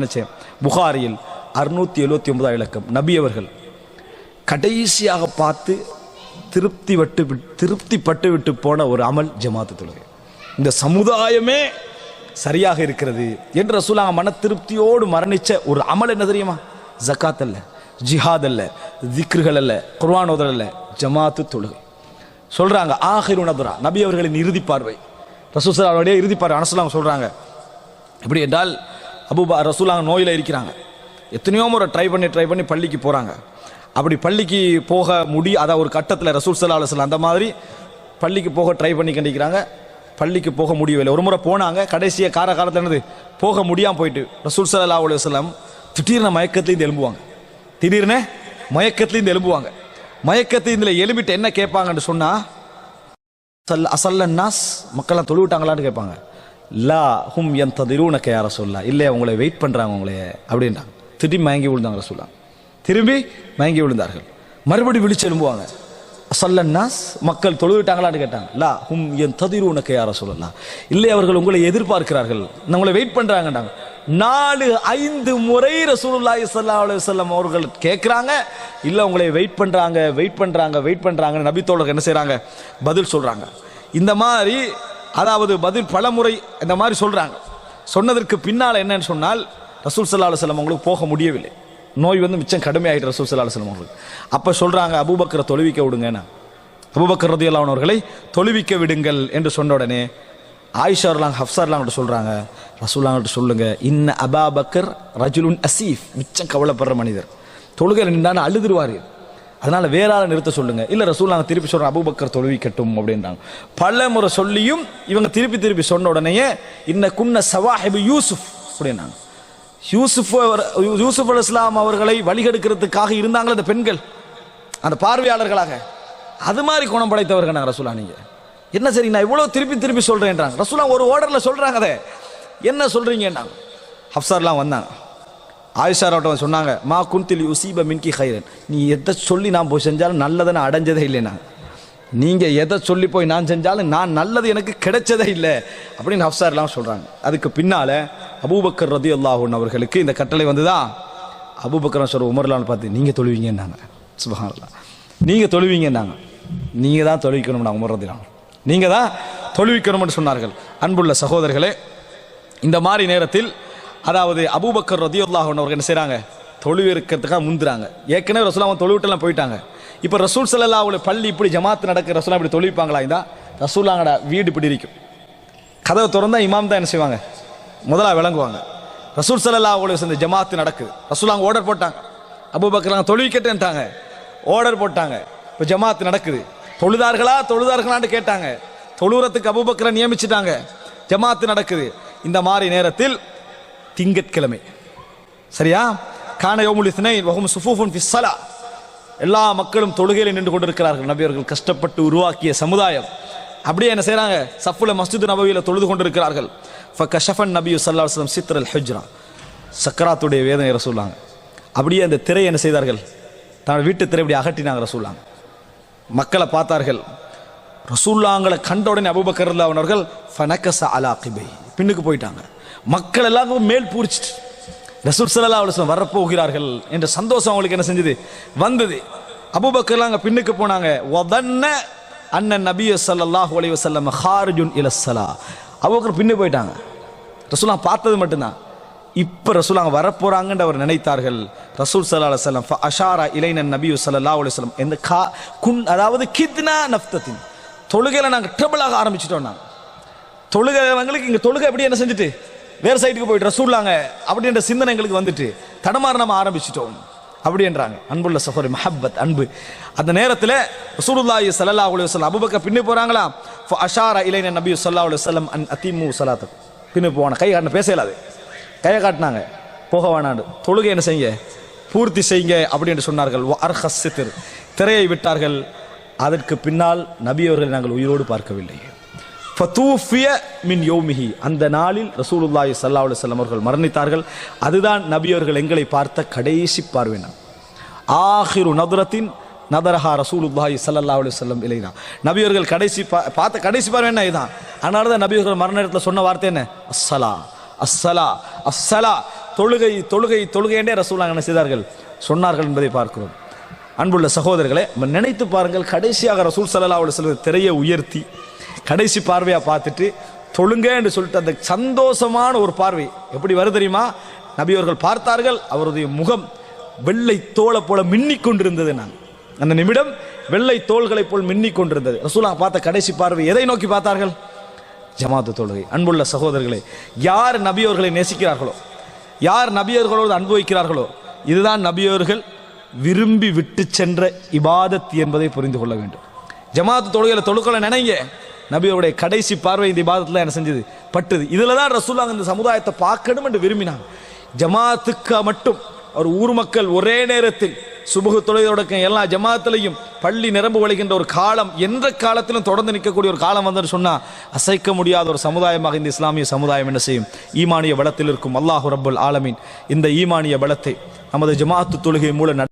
நினைச்சேன். புகாரியில் அறுநூத்தி எழுபத்தி ஒன்பதாம் இலக்கம். நபி அவர்கள் கடைசியாக பார்த்து திருப்தி வட்டு விட்- திருப்திப்பட்டு விட்டு போன ஒரு அமல் ஜமாத்து தொழுகை இந்த சமுதாயமே சரியாக இருக்கிறது என்று ரசூலாங்க மன திருப்தியோடு மரணிச்ச ஒரு அமல் என்ன தெரியுமா? ஜக்காத் அல்ல ஜிஹாத் அல்ல திக்ருகள் அல்ல குர்ஆன் அல்ல ஜமாத்து தொழுகை. சொல்றாங்க ஆஹிரு நபரா நபி அவர்களின் இறுதி பார்வை. ரசூசலாவுடைய இறுதி பார்வை அனசுலாங்க சொல்றாங்க. எப்படி என்றால் அபூபா ரசூலாங்க நோயில் இருக்கிறாங்க. எத்தனையோ முறை ட்ரை பண்ணி ட்ரை பண்ணி பள்ளிக்கு போகிறாங்க அப்படி பள்ளிக்கு போக முடி அதை ஒரு கட்டத்தில் ரசூல் சல்லா அலுவலம் அந்த மாதிரி பள்ளிக்கு போக ட்ரை பண்ணி கண்டிக்கிறாங்க. பள்ளிக்கு போக முடியவில்லை ஒரு முறை போனாங்க. கடைசியாக கார காலத்தில் என்னது? போக முடியாமல் போயிட்டு ரசூல் சல்லா அலுவலம் திடீர்னு மயக்கத்துலேருந்து எழும்புவாங்க. திடீர்னு மயக்கத்துலேருந்து எழும்புவாங்க. மயக்கத்துலேருந்து எழும்பிட்டு என்ன கேட்பாங்கன்னு சொன்னால் அசல் அசல்ல நாஸ் மக்கள்லாம் தொழுவிட்டாங்களான்னு கேட்பாங்க. லா ஹும் என் ததிரூனக்க யார சொல்லா இல்லை உங்களை வெயிட் பண்ணுறாங்க உங்களை. அப்படின்றாங்க. திரும்பி மயங்கி விழுந்தாங்க ரசூல்லா திரும்பி மயங்கி விழுந்தார்கள். மறுபடி விழிச்சு எழும்புவாங்க. அசல்ல மக்கள் தொழுவிட்டாங்களான்னு கேட்டாங்க. லா ஹும் என் ததிரூனக்க யார சொல்லலாம் இல்லை அவர்கள் உங்களை எதிர்பார்க்கிறார்கள். நான் உங்களை வெயிட் பண்ணுறாங்கன்றாங்க நாலு ஐந்து முறை ரசூலுல்லாஹி ஸல்லல்லாஹு அலுவலம் அவர்கள் கேட்குறாங்க. இல்லை உங்களை வெயிட் பண்ணுறாங்க வெயிட் பண்ணுறாங்க வெயிட் பண்ணுறாங்க நபித்தோழர்கள் என்ன செய்கிறாங்க பதில் சொல்கிறாங்க இந்த மாதிரி அதாவது பதில் பலமுறை இந்த மாதிரி சொல்கிறாங்க சொன்னதற்கு பின்னால் என்னன்னு சொன்னால் ரசூல் சல்லா அலுவலம் அவங்களுக்கு போக முடியவில்லை. நோய் வந்து மிச்சம் கடுமையாகிட்டு ரசூல் சல்லா அலுவலம் அவங்களுக்கு. அப்போ சொல்கிறாங்க அபூபக்கரை தொழுவிக்க விடுங்கண்ணா. அபூபக்கர் ரதியல்லாஹு அவர்களை தொழுவிக்க விடுங்கள் என்று சொன்ன உடனே ஆயிஷார்லாம் ஹப்சார்லாம் சொல்கிறாங்க ரசூல்லாங்கிட்ட சொல்லுங்க இன்ன அபாபக்கர் ரஜுலுன் அசீஃப். மிச்சம் கவலைப்படுற மனிதர். தொழுகை நின்றாலும் அழுதுருவார்கள் அதனால வேற ஆளை நிறுத்த சொல்லுங்க. இல்ல ரசூல்லாங்க திருப்பி சொல்கிறோம் அபூபக்கர் தொழுவிக்கட்டும் அப்படின்றாங்க. பல முறை சொல்லியும் இவங்க திருப்பி திருப்பி சொன்ன உடனேயே இன்ன குன்ன சவாஹிபு யூசுஃப் அப்படின்னாங்க. யூசுப் அவர்- யூசுப் அல் இஸ்லாம் அவர்களை வழிகெடுக்கிறதுக்காக இருந்தாங்களே அந்த பெண்கள் அந்த பார்வையாளர்களாக. அது மாதிரி குணம் படைத்தவர்கள் நாங்கள் ரசூலா நீங்க. என்ன சரி நான் இவ்வளவு திருப்பி திருப்பி சொல்றேன்றாங்க. ரசூலா ஒரு ஓர்டர்ல சொல்றாங்க அதை. என்ன சொல்றீங்கன்னாங்க. ஹப்சார்லாம் வந்தாங்க. ஆயிஷாரோட்ட சொன்னாங்க மா குந்தில் யுசீப மின்கி ஹைரன் நீ எதை சொல்லி நான் போய் செஞ்சாலும் நல்லதை நான் அடைஞ்சதே நான் நீங்கள் எதை சொல்லி போய் நான் செஞ்சாலும் நான் நல்லது எனக்கு கிடைச்சதே இல்லை அப்படின்னு ஹப்சார்லாம் சொல்கிறாங்க அதுக்கு பின்னால் அபூபக்கர் ரதி அல்லாஹூன் அவர்களுக்கு இந்த கட்டளை வந்துதா? அபூபக்கர் சொல்கிற உமர்லான்னு பார்த்து நீங்கள் தொழுவீங்கன்னாங்க. சுபஹானல்லா நீங்கள் தொழுவீங்கன்னாங்க. நீங்கள் தான் தொழுவிக்கணும்னா உமர் ரதிலாம் நீங்கள் தான் தொழுவிக்கணும்னு சொன்னார்கள். அன்புள்ள சகோதரர்களே இந்த மாதிரி நேரத்தில் அதாவது அபூபக்கர் ரதியுல்லாஹன் அவர்கள் என்ன செய்கிறாங்க தொழுவு இருக்கிறதுக்காக முந்துறாங்க. ஏற்கனவே ரசூல் அவன் தொழுவிட்டெல்லாம் போயிட்டாங்க. இப்போ ரசூல் சல்லா அவளை பள்ளி இப்படி ஜமாத்து நடக்க ரசூலா இப்படி தொழுவிப்பாங்களா இந்த? ரசூலாங்கடா வீடு இப்படி இருக்கும். கதவை திறந்தா இமாம் தான் என்ன செய்வாங்க? முதலாக விளங்குவாங்க. ரசூல் சல்லா அவளை சேர்ந்த ஜமாத்து நடக்குது. ரசூலாங்க ஆர்டர் போட்டாங்க. அபூபக்கர் தொழுவிக்கட்டேன்ட்டாங்க. ஆர்டர் போட்டாங்க. இப்போ ஜமாத்து நடக்குது. தொழுதார்களா தொழுதார்களான்னு கேட்டாங்க. தொழுறதுக்கு அபூபக்கரை நியமிச்சிட்டாங்க. ஜமாத்து நடக்குது. இந்த மாதிரி நேரத்தில் திங்கட்கிழமை. சரியா? கான யோமுல் இஸ்னை சுஃபூஃபுன் ஃபி எல்லா மக்களும் தொழுகையில் நின்று கொண்டிருக்கிறார்கள். நபியர்கள் கஷ்டப்பட்டு உருவாக்கிய சமுதாயம். அப்படியே என்ன செய்கிறாங்க சஃபுல மஸ்ஜித் நபவியில் தொழுது கொண்டிருக்கிறார்கள். ஃபகஷஃபன் நபியு சல்லா அலைஹி வஸல்லம் அல் ஹுஜ்ரா. சக்கராத்துடைய வேதனை ரசூலாங்க அப்படியே அந்த திரை என்ன செய்தார்கள்? தன்னோட வீட்டு திரை இப்படி அகட்டினாங்க ரசூலாங்க மக்களை பார்த்தார்கள். ரசூல்லாங்களை கண்ட உடனே அபூபக்கர் அவர்கள் ஃபனக்கச அலா கிபை. பின்னுக்கு போயிட்டாங்க. மக்கள் எல்லாரும் மேல் பூரிச்சிட்டு. ரசூல் சல்லா அலுவலம் வரப்போகிறார்கள் என்ற சந்தோஷம் அவங்களுக்கு என்ன செஞ்சது? வந்தது. அபுபக்கர்லாம் அங்கே பின்னுக்கு போனாங்க. வதன்ன அண்ணன் நபிய ஸல்லல்லாஹு அலைஹி வஸல்லம் ஹார்ஜுன் இலசலா அபுபக்கர் பின்னு போயிட்டாங்க. ரசூலா பார்த்தது மட்டும்தான். இப்போ ரசூல் அங்கே வரப்போறாங்கன்னு அவர் நினைத்தார்கள். ரசூல் சல்லா அலுவலம் அஷாரா இளைஞன் நபியு சல்லா அலுவலம் எந்த கா குன் அதாவது கித்னா நஃப்தத்தின். தொழுகையில் நாங்கள் ட்ரபிளாக ஆரம்பிச்சிட்டோம் நாங்கள் தொழுகைவங்களுக்கு இங்கே தொழுகை எப்படி என்ன செஞ்சுட்டு? வேறு சைட்டுக்கு போயிட்டு ரசூல்லாங்க அப்படின்ற சிந்தனை எங்களுக்கு வந்துட்டு தடமாற நம்ம ஆரம்பிச்சிட்டோம். அப்படின்றாங்க அன்புள்ள சகோதரி மஹப்பத் அன்பு. அந்த நேரத்தில் ரசூலுல்லாஹி சல்லா அலி வல்லம் அபுபக்க பின்னு போகிறாங்களா அஷாரா அஷார நபி ஸல்லல்லாஹு அலி வல்லம் அன் அதிமு சலாத்து பின்னு போவான கை காட்டின பேசலாது கையை காட்டினாங்க. போக வேணாண்டு. தொழுகை என்ன செய்யுங்க? பூர்த்தி செய்யுங்க அப்படின்னு சொன்னார்கள். அர்ஹஸ் திரையை விட்டார்கள். அதற்கு பின்னால் நபியவர்களை நாங்கள் உயிரோடு பார்க்கவில்லை. ஃபதூஃபிய மின் யோமிஹி. அந்த நாளில் ரசூலுல்லாஹி சல்லா அலைஹி அவர்கள் மரணித்தார்கள். அதுதான் நபி அவர்கள் எங்களை பார்த்த கடைசி பார்வைனா ஆஹிரு நதுரத்தின் நதரஹா ரசூலுல்லாஹி சல்லா அலி சொல்லம் இல்லைதான் நபி அவர்கள் கடைசி பா- பார்த்த கடைசி பார்வை என்ன இதுதான்? அதனால தான் நபி அவர்கள் மரண நேரத்தில் சொன்ன வார்த்தை என்ன? அஸ்ஸலா அஸ்ஸலா அஸ்ஸலா. தொழுகை தொழுகை தொழுகை ரசூலாங்க என்ன செய்தார்கள்? சொன்னார்கள் என்பதை பார்க்கிறோம். அன்புள்ள சகோதரர்களை நினைத்து பாருங்கள் கடைசியாக ரசூல் சல்லா அலுவலி திரையை உயர்த்தி கடைசி பார்வையாக பார்த்துட்டு தொழுங்க என்று சொல்லிட்டு அந்த சந்தோஷமான ஒரு பார்வை எப்படி வருது தெரியுமா? நபியவர்கள் பார்த்தார்கள் அவருடைய முகம் வெள்ளை தோலை போல மின்னிக் கொண்டிருந்தது நான். அந்த நிமிடம் வெள்ளை தோள்களைப் போல் மின்னிக் கொண்டிருந்தது. ரசூலா பார்த்த கடைசி பார்வை எதை நோக்கி பார்த்தார்கள்? ஜமாத்து தொழுகை. அன்புள்ள சகோதரர்களே யார் நபியவர்களை நேசிக்கிறார்களோ யார் நபியர்களோடு அன்பு வைக்கிறார்களோ இதுதான் நபியவர்கள் விரும்பி விட்டு சென்ற இபாதத் என்பதை புரிந்து கொள்ள வேண்டும். ஜமாத்து தொழுகையில் தொழுக்களை நினைங்க. நபியோடைய கடைசி பார்வை இந்த பாதத்தில் என்ன செஞ்சது? பட்டுது. இதில் தான் ரசூலாங்க இந்த சமுதாயத்தை பார்க்கணும் என்று விரும்பினாங்க. ஜமாத்துக்கு மட்டும் ஒரு ஊர் மக்கள் ஒரே நேரத்தில் சுபுகு தொழிலோடக்கம் எல்லா ஜமாத்திலையும் பள்ளி நிரம்பு வழிகின்ற ஒரு காலம் எந்த காலத்திலும் தொடர்ந்து நிற்கக்கூடிய ஒரு காலம் வந்துன்னு சொன்னா அசைக்க முடியாத ஒரு சமுதாயமாக இந்த இஸ்லாமிய சமுதாயம் என்ன செய்யும்? ஈமானிய பலத்தில் இருக்கும். அல்லாஹு ரபுல் ஆலமீன். இந்த ஈமானிய பலத்தை நமது ஜமாத்து தொழுகை மூலம்